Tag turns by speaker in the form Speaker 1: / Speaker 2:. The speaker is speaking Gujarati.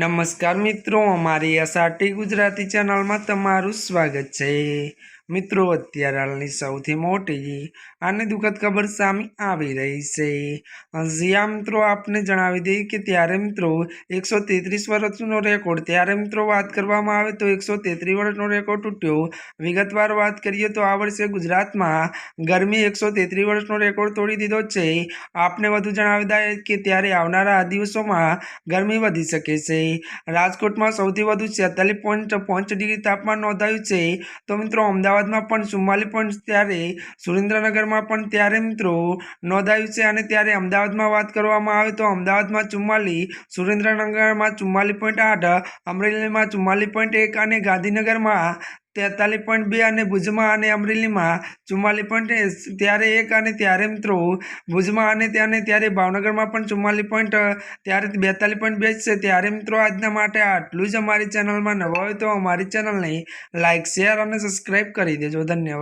Speaker 1: નમસ્કાર મિત્રો અમારી એસઆરટી ગુજરાતી ચેનલમાં તમારું સ્વાગત છે. મિત્રો, અત્યારે હાલની સૌથી મોટી અને દુઃખદ ખબર સામે આવી રહી છે. જ્યાં મિત્રો, આપને જણાવી દઈએ કે ત્યારે, મિત્રો, એકસો તેત્રીસ વર્ષનો રેકોર્ડ, ત્યારે, મિત્રો, વાત કરવામાં આવે તો એકસો તેત્રીસ વર્ષનો રેકોર્ડ તૂટ્યો. વિગતવાર વાત કરીએ તો આ વર્ષે ગુજરાતમાં ગરમી એકસો તેત્રીસ વર્ષનો રેકોર્ડ તોડી દીધો છે. આપને વધુ જણાવી દઈએ કે ત્યારે આવનારા દિવસોમાં ગરમી વધી શકે છે. રાજકોટમાં સૌથી વધુ છેતાલીસ પોઈન્ટ પાંચ ડિગ્રી તાપમાન નોંધાયું છે. તો, મિત્રો અમદાવાદમાં પણ ચુમ્માલીસ પોઈન્ટ ત્યારે સુરેન્દ્રનગરમાં પણ ત્યારે મિત્રો નોંધાયું છે અને ત્યારે અમદાવાદમાં વાત કરવામાં આવે તો અમદાવાદમાં ચુમ્માલીસ, સુરેન્દ્રનગરમાં ચુમ્માલીસ પોઈન્ટ આઠ, અમરેલીમાં ચુમ્માલીસ પોઈન્ટ એક અને ગાંધીનગરમાં તેતાલીસ પોઈન્ટ બે અને ભુજમાં અને અમરેલીમાં ચુમ્માલીસ પોઈન્ટ ત્યારે એક અને ત્યારે મિત્રો. ભુજમાં અને ત્યાં ત્યારે ભાવનગરમાં પણ ચુમ્માલીસ પોઈન્ટ ત્યારે બેતાલીસ પોઈન્ટ બે છે. ત્યારે મિત્રો આજના માટે આટલું જ અમારી ચેનલમાં નવા હોય તો અમારી ચેનલને લાઇક શેર અને સબસ્ક્રાઈબ કરી દેજો. ધન્યવાદ.